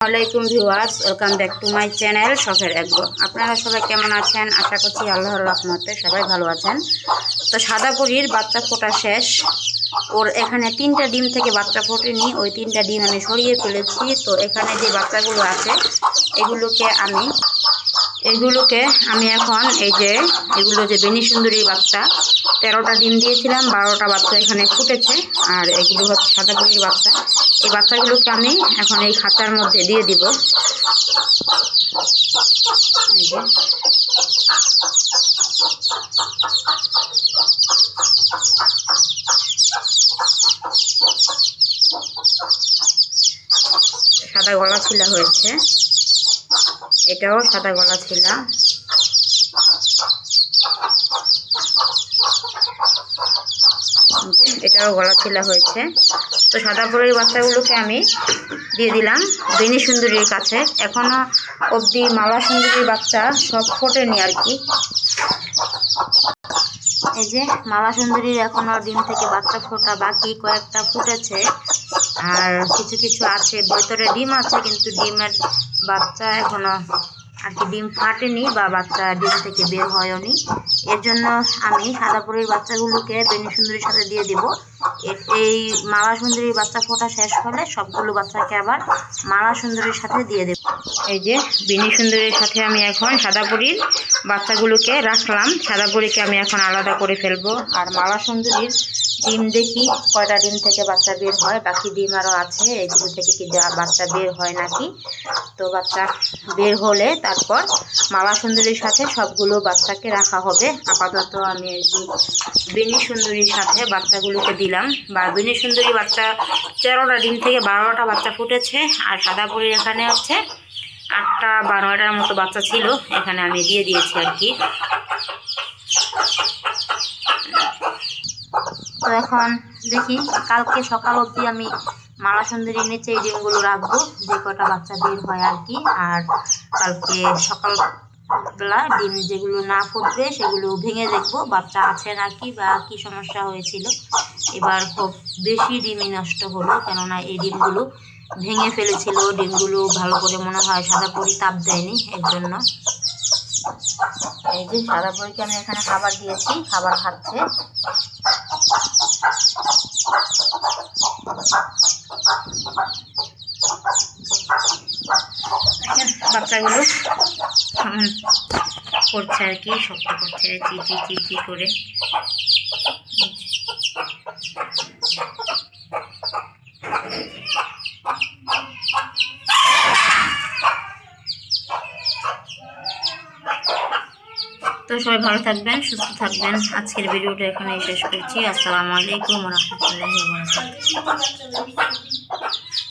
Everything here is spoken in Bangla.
আসসালামাইকুম viewers, welcome back to my channel শখের একগো আপনারা সবাই কেমন আছেন? আশা করছি আল্লাহর রহমতে সবাই ভালো আছেন। তো সাদা পরির বাচ্চা ফোটা শেষ। ওর এখানে তিনটা ডিম থেকে বাচ্চা ফোটেনি, ওই তিনটা ডিম আমি সরিয়ে ফেলেছি। তো এখানে যে বাচ্চাগুলো আছে, এগুলোকে আমি এগুলোকে আমি এখন এই যে, এগুলো যে বেনি সুন্দরী বাচ্চা, তেরোটা ডিম দিয়েছিলাম, বারোটা বাচ্চা এখানে ফুটেছে, আর এগুলো হচ্ছে সাদা পরির বাচ্চা। এই বাচ্চাগুলোকে আমি এখন এই খাঁচার মধ্যে দিয়ে দিব। সাদা গলা ছিলা হয়েছে। এটাও সাদা গলা ছিলা। এটাও গলা ছিলা হয়েছে। তো সাদা পরের বাচ্চাগুলোকে আমি দিয়ে দিলাম। বেনি সুন্দরীর কাছে। এখনও অবধি মালা সুন্দরীর বাচ্চা সব ফোটেনি আর কি। এই যে মালা সুন্দরীর এখনও ডিম থেকে বাচ্চা ফোটা বাকি কয়েকটা ফুটেছে। আর কিছু কিছু আছে, ভেতরে ডিম আছে, কিন্তু ডিমের বাচ্চা এখনও আর কি ডিম ফাটেনি বা বাচ্চা ডিম থেকে বের হয়নি। এর জন্য আমি সাদাপুরের বাচ্চাগুলোকে বেনি সুন্দরীর সাথে দিয়ে দিব। এই মালা সুন্দরীর বাচ্চা ফোটা শেষ হলে সবগুলো বাচ্চাকে আবার মালা সুন্দরীর সাথে দিয়ে দেব। এই যে বেনি সুন্দরীর সাথে আমি এখন সাদাপুরীর বাচ্চাগুলোকে রাখলাম। সাদাপুরীকে আমি এখন আলাদা করে ফেলব। আর মালা সুন্দরীর ডিম দেখি, কয়টা ডিম থেকে বাচ্চা বের হয়, বাকি ডিম আরও আছে, এগুলো থেকে কি বাচ্চা বের হয় নাকি? তো বাচ্চা বের হলে তারপর মালা সুন্দরীর সাথে সবগুলো বাচ্চাকে রাখা হবে। আপাতত আমি এই বেনি সুন্দরীর সাথে বাচ্চাগুলোকে দিলাম। বা বেনি সুন্দরী বাচ্চা তেরোটা ডিম থেকে বারোটা বাচ্চা ফুটেছে, আর সাদা সাদাপুরির এখানে হচ্ছে আটটা বা নয়টার মতো বাচ্চা ছিল, এখানে আমি দিয়ে দিয়েছি আর কি। তো এখন দেখি, কালকে সকাল অবধি আমি মালা সুন্দরী নিচে এই ডিমগুলো রাখব, যে কটা বাচ্চা বের হয় আর কি, আর কালকে সকালবেলা ডিম যেগুলো না ফুটবে সেগুলো ভেঙে দেখব বাচ্চা আছে নাকি, বা কি সমস্যা হয়েছিল। এবার খুব বেশি ডিমই নষ্ট হলো, কেননা এই ডিমগুলো ভেঙে ফেলেছিল, ডিমগুলো ভালো করে মনে হয় সাদা পরি তাপ দেয়নি, এর জন্য। এই যে সাদা পরীকে আমি এখানে খাবার দিয়েছি, খাবার খাচ্ছে। বাচ্চাগুলো। করছে আর কি, শক্ত করছে চি চি চি চি করে। তো সবাই ভালো থাকবেন, সুস্থ থাকবেন। আজকের ভিডিওটা এখানেই শেষ করছি। আসসালামু আলাইকুম রহমতুল্লাহি